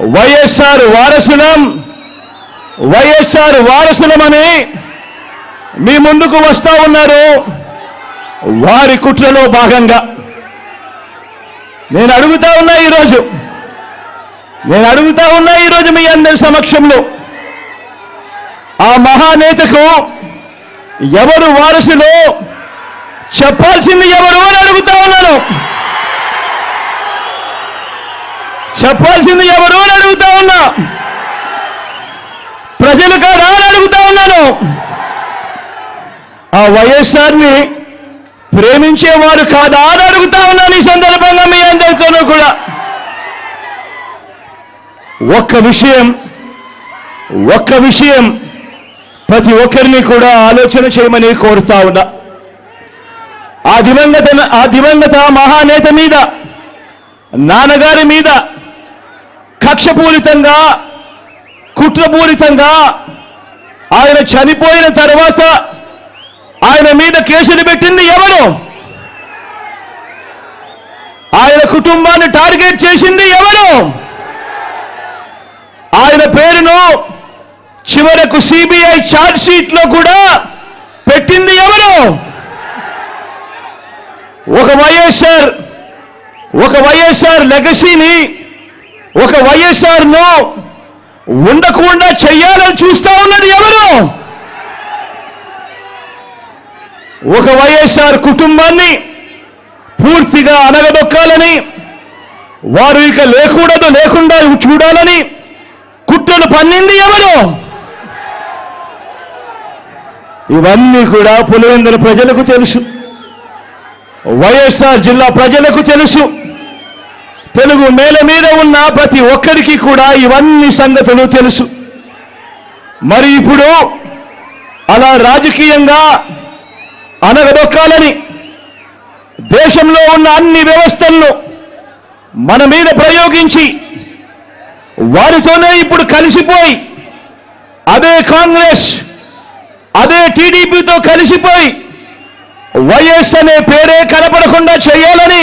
వైఎస్ఆర్ వారసులం వైఎస్ఆర్ వారసులమని మీ ముందుకు వస్తా ఉన్నారు. వారి కుట్రలో భాగంగా. నేను అడుగుతా ఉన్నా ఈరోజు. నేను అడుగుతా ఉన్నా ఈరోజు మీ అందరి సమక్షంలో. ఆ మహానేతకు ఎవరు వారసులో చెప్పాల్సింది ఎవరు అని అడుగుతా ఉన్నాను. చెప్పాల్సింది ఎవరు అని అడుగుతా ఉన్నా. ప్రజలు కాదా అని అడుగుతా ఉన్నాను. ఆ వైఎస్ఆర్ని ప్రేమించేవారు కాదా అని అడుగుతా ఉన్నాను ఈ సందర్భంగా మీ అందరితోనూ కూడా. ఒక్క విషయం ఒక్క విషయం ప్రతి ఒక్కరిని కూడా ఆలోచన చేయమని కోరుతా ఉన్నా. ఆ దివంగత ఆ దివంగత మహానేత మీద నాన్నగారి మీద కక్షపూరితంగా కుట్రపూరితంగా ఆయన చనిపోయిన తర్వాత ఆయన మీద కేసులు పెట్టింది ఎవరు? ఆయన కుటుంబాన్ని టార్గెట్ చేసింది ఎవరు? ఆయన పేరును చివరకు సిబిఐ ఛార్జ్ షీట్లో కూడా పెట్టింది ఎవరు? ఒక వైఎస్ఆర్ ఒక వైఎస్ఆర్ లెగసీని ఒక వైఎస్ఆర్ను ఉండకుండా చెయ్యాలని చూస్తా ఉన్నది ఎవరు? ఒక వైఎస్ఆర్ కుటుంబాన్ని పూర్తిగా అనగదొక్కాలని వారు ఇక లేకూడదు లేకుండా చూడాలని కుట్రలు పన్నింది ఎవరు? ఇవన్నీ కూడా పులివెందుల ప్రజలకు తెలుసు. వైఎస్ఆర్ జిల్లా ప్రజలకు తెలుసు. తెలుగు నేల మీద ఉన్న ప్రతి ఒక్కరికి కూడా ఇవన్నీ సంగతులు తెలుసు. మరి ఇప్పుడు అలా రాజకీయంగా అనగదొక్కాలని దేశంలో ఉన్న అన్ని వ్యవస్థలను మన మీద ప్రయోగించి వారితోనే ఇప్పుడు కలిసిపోయి అదే కాంగ్రెస్ అదే టీడీపీతో కలిసిపోయి వైఎస్ అనే పేరే కనపడకుండా చేయాలని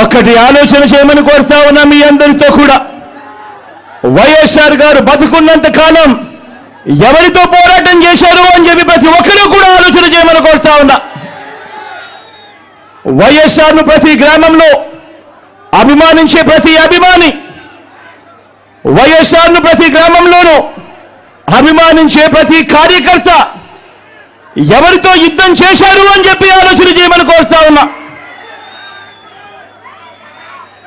ఒకటి ఆలోచన చేయమని కోరుతా ఉన్నా మీ అందరితో కూడా. వైఎస్ఆర్ గారు బతుకున్నంత కాలం ఎవరితో పోరాటం చేశారు అని చెప్పి ప్రతి ఒక్కరూ కూడా ఆలోచన చేయమని కోరుతా ఉన్నా. వైఎస్ఆర్ను ప్రతి గ్రామంలో అభిమానించే ప్రతి అభిమాని వైఎస్ఆర్ను ప్రతి గ్రామంలోనూ అభిమానించే ప్రతి కార్యకర్త ఎవరితో యుద్ధం చేశారు అని చెప్పి ఆలోచన చేయమని కోరుతా ఉన్నా.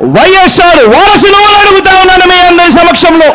వైఎస్ఆర్ వారసులు అడుగుతా ఉన్నాను మీ అందరి సమక్షంలో.